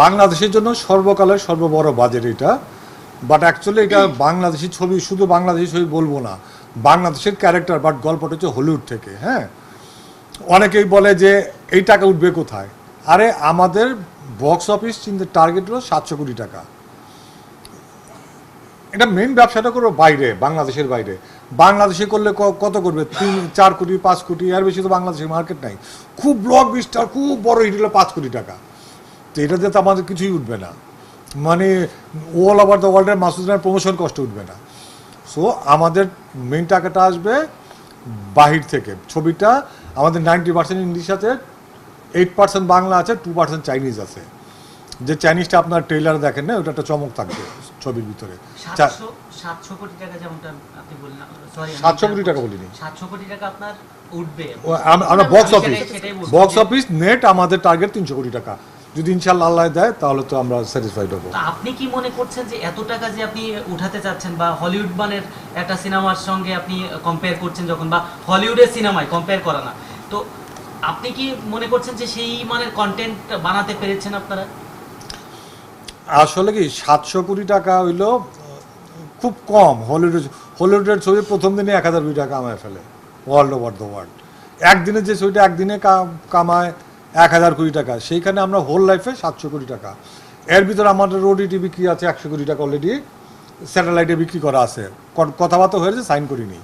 বাংলাদেশের জন্য সর্বকালের সর্ববড় বাজেট এটা। বাট অ্যাকচুয়ালি এটা বাংলাদেশি ছবি শুধু বাংলাদেশি ছবি বলব না বাংলাদেশের ক্যারেক্টার বাট গল্পটা হচ্ছে হলিউড থেকে হ্যাঁ? অনেকেই বলে যে এই টাকা উঠবে কোথায়? আরে আমাদের বক্স অফিস চিন্তা টার্গেট হলো সাতশো কোটি টাকা। এটা মেন ব্যবসাটা করব বাইরে বাংলাদেশের বাইরে। বাংলাদেশে করলে কত করবে? তিন চার কোটি পাঁচ কোটি আর বেশি তো বাংলাদেশের মার্কেট নাই। খুব ব্লক বিস্টার খুব বড় হিট হলো পাঁচ কোটি টাকা। তো এটা দিয়ে তো আমাদের কিছুই উঠবে না। মানে অল ওভার দ্য ওয়ার্ল্ডের মাসুদের প্রমোশন কষ্ট উঠবে না। সো আমাদের মেন টাকাটা আসবে বাহির থেকে। ছবিটা আমাদের নাইনটি পার্সেন্ট ইংলিশ আছে এইট পার্সেন্ট বাংলা আছে টু পার্সেন্ট চাইনিজ আছে। যে চাইনিজটা আপনার ট্রেলার দেখেন না ওটা একটা চমক থাকবে ছবির ভিতরে। সাতশো সাতশো কোটি টাকা যেমনটা আপনি বললেন সরি 700 কোটি টাকা বলিনি। সাতশো কোটি টাকা আপনার উঠবে। আমরা box office box office net আমাদের টার্গেট তিনশো কোটি টাকা। যদি ইনশাল্লাহ আল্লাহ দেয় তাহলে তো আমরা স্যাটিসফাইড হব। আপনি কি মনে করছেন যে এত টাকা যে আপনি উঠাতে চাচ্ছেন বা হলিউড মানের একটা সিনেমার সঙ্গে আপনি কম্পেয়ার করছেন যখন বা হলিউডের সিনেমায় কম্পেয়ার করা না তো আপনি কি মনে করছেন যে সেই মানের কন্টেন্ট বানাতে পেরেছেন আপনারা? আসলে কি সাতশো কোটি টাকা হইল খুব কম হলিউডের হলিউডের ছবি প্রথম দিনে এক হাজার কোটি টাকা কামায় ফেলে ওয়ার্ল্ড ওভার দ্য ওয়ার্ল্ড একদিনে যে ছবিটা একদিনে কামায় এক হাজার কোটি টাকা। সেইখানে আমরা হোল লাইফে সাতশো কোটি টাকা। এর ভিতরে আমাদের ওডিটি বিক্রি আছে একশো কোটি টাকা অলরেডি স্যাটেলাইটে বিক্রি করা আছে। কথাবার্তা হয়েছে সাইন করিনি।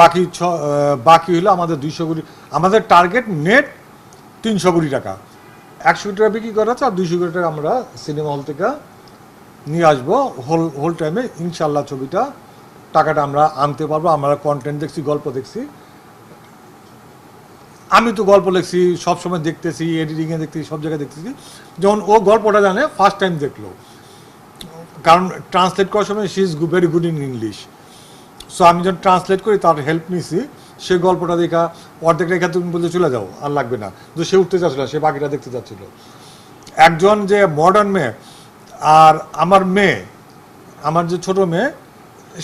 বাকি ছ বাকি হলো আমাদের দুইশো কোটি। আমাদের টার্গেট নেট তিনশো কোটি টাকা। একশো কোটি টাকা বিক্রি করা আছে আর দুইশো কোটি টাকা আমরা সিনেমা হল থেকে নিয়ে আসব। হোল হোল টাইমে ইনশাল্লাহ ছবিটা, টাকাটা আমরা আনতে পারব। আমরা কন্টেন্ট দেখছি, গল্প দেখছি। আমি তো গল্প লিখছি, সবসময় দেখতেছি এডিটিংয়ে দেখতেছি, সব জায়গায় দেখতেছি। যখন ও গল্পটা জানে ফার্স্ট টাইম দেখল। কারণ ট্রান্সলেট করার সময় she is very good in English so আমি যখন ট্রান্সলেট করি, তার হেল্প নিছি। সে গল্পটা দেখা, অর্ধেক রেখা তুমি বলতে চলে যাও, আর লাগবে না। তো সে উঠতে চাচ্ছিল সে বাকিটা দেখতে চাচ্ছিল। একজন যে মডার্ন মেয়ে, আর আমার মেয়ে, আমার যে ছোট মেয়ে,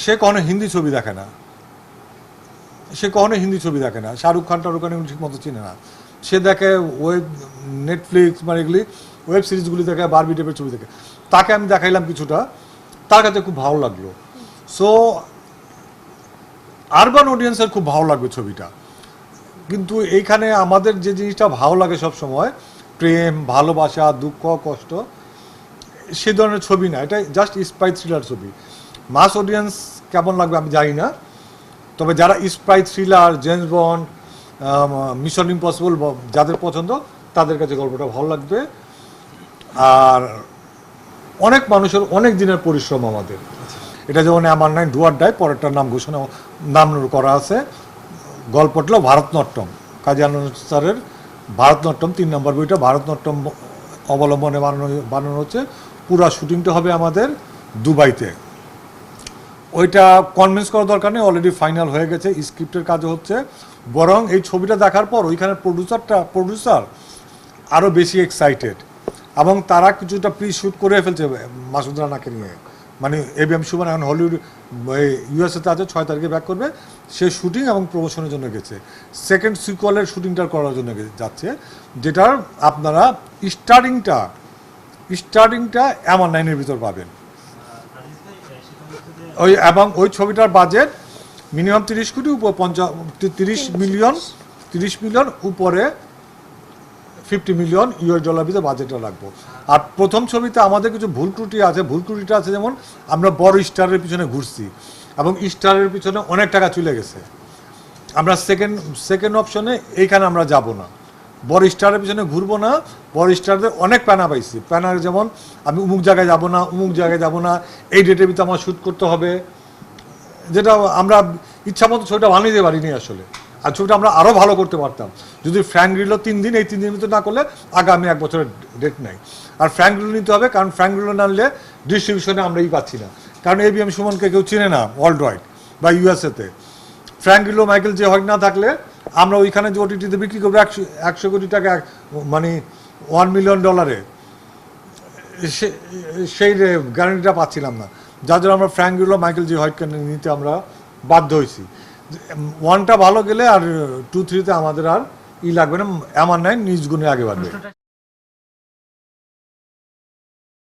সে কখনো হিন্দি ছবি দেখে না। সে কখনো হিন্দি ছবি দেখে না। শাহরুখ খান, টারুখ খান ঠিক মতো চিনে না। সে দেখে ওয়েব নেটফ্লিক্স মানে এগুলি ওয়েব সিরিজগুলি দেখে বারবি টাইপের ছবি দেখে। তাকে আমি দেখাইলাম কিছুটা। তার কাছে খুব ভালো লাগল। সো আরবান অডিয়েন্সের খুব ভালো লাগবে ছবিটা। কিন্তু এইখানে আমাদের যে জিনিসটা ভালো লাগে সব সময়, প্রেম, ভালোবাসা, দুঃখ, কষ্ট, সে ধরনের ছবি না। এটা জাস্ট স্পাই থ্রিলার ছবি। মাস অডিয়েন্স কেমন লাগবে আমি জানি না। তবে যারা spy thriller, James Bond mission impossible যাদের পছন্দ, তাদের কাছে গল্পটা ভালো লাগবে। আর অনেক মানুষের অনেক দিনের পরিশ্রম আমাদের। এটা যেমন আমার নাই, ডুয়ার ডাই, পরেরটার নাম ঘোষণা, নাম করা আছে। গল্পটা ভারতনাট্যম। কাজী আনন্দ স্যারের ভারতনাট্যম, তিন নম্বর বইটা ভারতনাট্যম অবলম্বনে বানানো বানানো হচ্ছে। পুরা শুটিংটা হবে আমাদের দুবাইতে। ওইটা কনভিন্স করার দরকার নেই অলরেডি ফাইনাল হয়ে গেছে স্ক্রিপ্টের কাজও হচ্ছে। বরং এই ছবিটা দেখার পর ওইখানে প্রডিউসারটা প্রডিউসার আরও বেশি এক্সাইটেড এবং তারা কিছুটা প্রি শ্যুট করে ফেলছে মাসুদ রানাকে নিয়ে। মানে এবিএম সুমান এখন হলিউড ইউএসএতে আছে, ছয় তারিখে ব্যাক করবে। সে শুটিং এবং প্রমোশনের জন্য গেছে। সেকেন্ড সিকুয়ালের শুটিংটা করার জন্য যাচ্ছে। যেটার আপনারা স্টার্টিংটা স্টার্টিংটা এমন নাইনের ভিতর পাবেন। ওই এবং ওই ছবিটার বাজেট মিনিমাম তিরিশ কোটি উপর পঞ্চাশ তিরিশ মিলিয়ন তিরিশ মিলিয়ন উপরে ফিফটি মিলিয়ন ইউএস ডলার ভিতরে বাজেটটা রাখব। আর প্রথম ছবিতে আমাদের কিছু ভুল ত্রুটি আছে ভুল ত্রুটিটা আছে যেমন আমরা বড় স্টারের পিছনে ঘুরছি এবং স্টারের পিছনে অনেক টাকা চলে গেছে। আমরা সেকেন্ড সেকেন্ড অপশনে এইখানে আমরা যাব না। বড় স্টারের পিছনে ঘুরবো না, বড় অনেক প্যানা পাইছি। প্যানার যেমন, আমি উমুক জায়গায় যাব না, উমুক জায়গায় যাব না, এই ডেটের ভিতরে আমার শ্যুট করতে হবে। যেটা আমরা ইচ্ছা মতো ছবিটা বানিয়ে দিতে পারিনি আসলে। আর ছবিটা আমরা আরও ভালো করতে পারতাম। যদি ফ্র্যাঙ্ক গ্রিলো তিন দিন, এই তিন দিনের ভিতরে না করলে আগামী এক বছরের ডেট নাই। আর ফ্র্যাঙ্ক গ্রিলো নিতে হবে, কারণ ফ্র্যাঙ্ক গ্রিলো না নিলে ডিস্ট্রিবিউশনে আমরা ই পাচ্ছি না। কারণ এ এবিএম সুমনকে কেউ চিনে না ওয়ার্ল্ড ওয়াইড বা ইউএসএতে ফ্র্যাঙ্ক গ্রিলো মাইকেল যে হয় না থাকলে আমরা ওইখানে যে ওটিটিতে বিক্রি করব, একশো একশো কোটি টাকা মানে ওয়ান মিলিয়ন ডলারে সে- সেই গ্যারান্টিটা পাচ্ছিলাম না। যার জন্য আমরা ফ্র্যাঙ্কগুলো মাইকেল জি হোয়াইটকে নিতে আমরা বাধ্য হয়েছি। ওয়ানটা ভালো গেলে আর টু থ্রিতে আমাদের আর ই লাগবে না এমন নাই নিজ গুণে আগে বাড়বে।